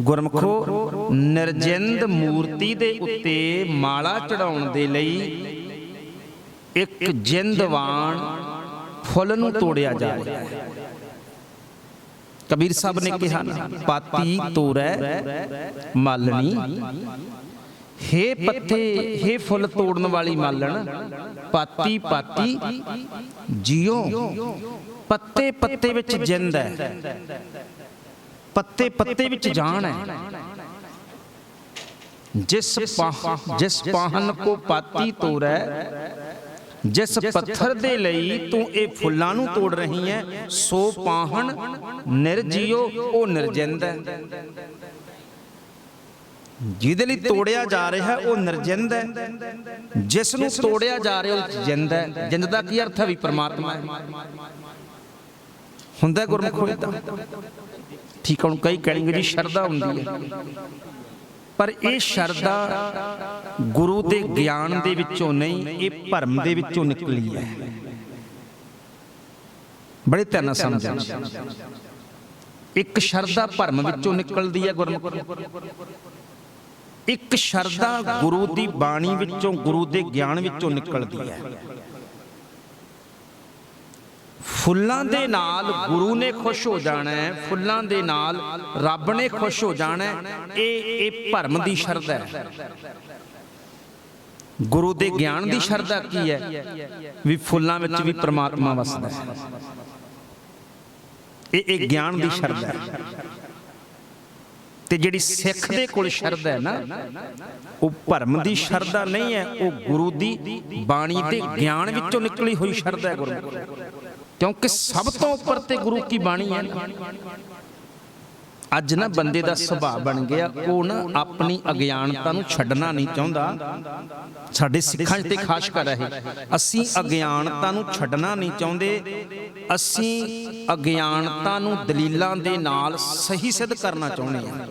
ਗੁਰਮਖੋ, ਨਿਰਜਿੰਦ ਮੂਰਤੀ ਦੇ ਉੱਤੇ ਮਾਲਾ ਚੜਾਉਣ ਦੇ ਲਈ ਇੱਕ ਜਿੰਦਵਾਨ ਫੁੱਲ ਨੂੰ ਤੋੜਿਆ ਜਾ ਕਬੀਰ ਸਾਹਿਬ ਨੇ ਕਿਹਾ ਪਾਤੀ ਤੋੜੈ ਮਾਲਣੀ। ਹੇ ਪੱਤੇ, ਹੇ ਫੁੱਲ ਤੋੜਨ ਵਾਲੀ ਮਾਲਣ, ਪਾਤੀ ਪਾਤੀ ਜਿਉ ਪੱਤੇ ਪੱਤੇ ਵਿੱਚ ਜਿੰਦ ਹੈ। ਪੱਤੇ ਪੱਤੇ ਵਿੱਚ ਜਾਨ ਹੈ। ਜਿਸ ਪਾਹ ਜਿਸ ਪਾਹਨ ਕੋ ਪਾਤੀ ਤੋੜੈ ਜਿਸ ਪੱਥਰ ਦੇ ਲਈ ਤੂੰ ਇਹ ਫੁੱਲਾਂ ਨੂੰ ਤੋੜ ਰਹੀ ਹੈ ਸੋ ਪਾਹਣ ਨਿਰਜੀਓ ਉਹ ਨਿਰਜਿੰਦ ਹੈ। ਜਿਹਦੇ ਲਈ ਤੋੜਿਆ ਜਾ ਰਿਹਾ ਹੈ ਉਹ ਨਿਰਜਿੰਦ ਹੈ। ਜਿਸ ਨੂੰ ਤੋੜਿਆ ਜਾ ਰਿਹਾ ਉਹ ਜਿੰਦ ਹੈ। ਜਿੰਦ ਦਾ ਕੀ ਅਰਥ ਹੈ ਵੀ ਪ੍ਰਮਾਤਮਾ ਹੈ? ਹੁੰਦਾ ਹੈ ਗੁਰਮੁਖੋ ਇਦਾਂ ਠੀਕ ਹੈ ਹੁਣ ਕਈ ਕਹਿਣਗੇ ਜੀ, ਸ਼ਰਧਾ ਹੁੰਦੀ ਹੈ। ਪਰ ਇਹ ਸ਼ਰਧਾ ਗੁਰੂ ਦੇ ਗਿਆਨ ਦੇ ਵਿੱਚੋਂ ਨਹੀਂ, ਇਹ ਭਰਮ ਦੇ ਵਿੱਚੋਂ ਨਿਕਲੀ ਹੈ। ਬੜੇ ਧਿਆਨ ਨਾਲ ਸਮਝਣਾ ਇੱਕ ਸ਼ਰਧਾ ਭਰਮ ਵਿੱਚੋਂ ਨਿਕਲਦੀ ਹੈ ਗੁਰਮੁਖ। ਇੱਕ ਸ਼ਰਧਾ ਗੁਰੂ ਦੀ ਬਾਣੀ ਵਿੱਚੋਂ, ਗੁਰੂ ਦੇ ਗਿਆਨ ਵਿੱਚੋਂ ਨਿਕਲਦੀ ਹੈ। ਫੁੱਲਾਂ ਦੇ ਨਾਲ ਗੁਰੂ ਨੇ ਖੁਸ਼ ਹੋ ਜਾਣਾ ਹੈ, ਫੁੱਲਾਂ ਦੇ ਨਾਲ ਰੱਬ ਨੇ ਖੁਸ਼ ਹੋ ਜਾਣਾ ਇਹ ਇਹ ਭਰਮ ਦੀ ਸ਼ਰਧਾ ਹੈ। ਗੁਰੂ ਦੇ ਗਿਆਨ ਦੀ ਸ਼ਰਧਾ ਕੀ ਹੈ? ਵੀ ਫੁੱਲਾਂ ਵਿੱਚ ਵੀ ਪ੍ਰਮਾਤਮਾ ਵਸਦਾ ਹੈ। ਇਹ ਇਹ ਗਿਆਨ ਦੀ ਸ਼ਰਧਾ ਹੈ। ਤੇ ਜਿਹੜੀ ਸਿੱਖ ਦੇ ਕੋਲ ਸ਼ਰਧਾ ਹੈ ਨਾ, ਉਹ ਭਰਮ ਦੀ ਸ਼ਰਧਾ ਨਹੀਂ ਹੈ, ਉਹ ਗੁਰੂ ਦੀ ਬਾਣੀ ਦੇ ਗਿਆਨ ਵਿੱਚੋਂ ਨਿਕਲੀ ਹੋਈ ਸ਼ਰਧਾ ਹੈ ਗੁਰੂ ਕਿਉਂਕਿ ਸਭ ਤੋਂ ਉੱਪਰ ਤੇ ਗੁਰੂ ਕੀ ਬਾਣੀ ਹੈ ਅੱਜ ਨਾ ਬੰਦੇ ਦਾ ਸੁਭਾਅ ਬਣ ਗਿਆ, ਉਹ ਨਾ ਆਪਣੀ ਅਗਿਆਨਤਾ ਨੂੰ ਛੱਡਣਾ ਨਹੀਂ ਚਾਹੁੰਦਾ। ਸਾਡੇ ਸਿੱਖਾਂ ਤੇ ਖਾਸ ਕਰ ਹੈ ਅਸੀਂ ਅਗਿਆਨਤਾ ਨੂੰ ਛੱਡਣਾ ਨਹੀਂ ਚਾਹੁੰਦੇ, ਅਸੀਂ ਅਗਿਆਨਤਾ ਨੂੰ ਦਲੀਲਾਂ ਦੇ ਨਾਲ ਸਹੀ ਸਿੱਧ ਕਰਨਾ ਚਾਹੁੰਦੇ ਹਾਂ।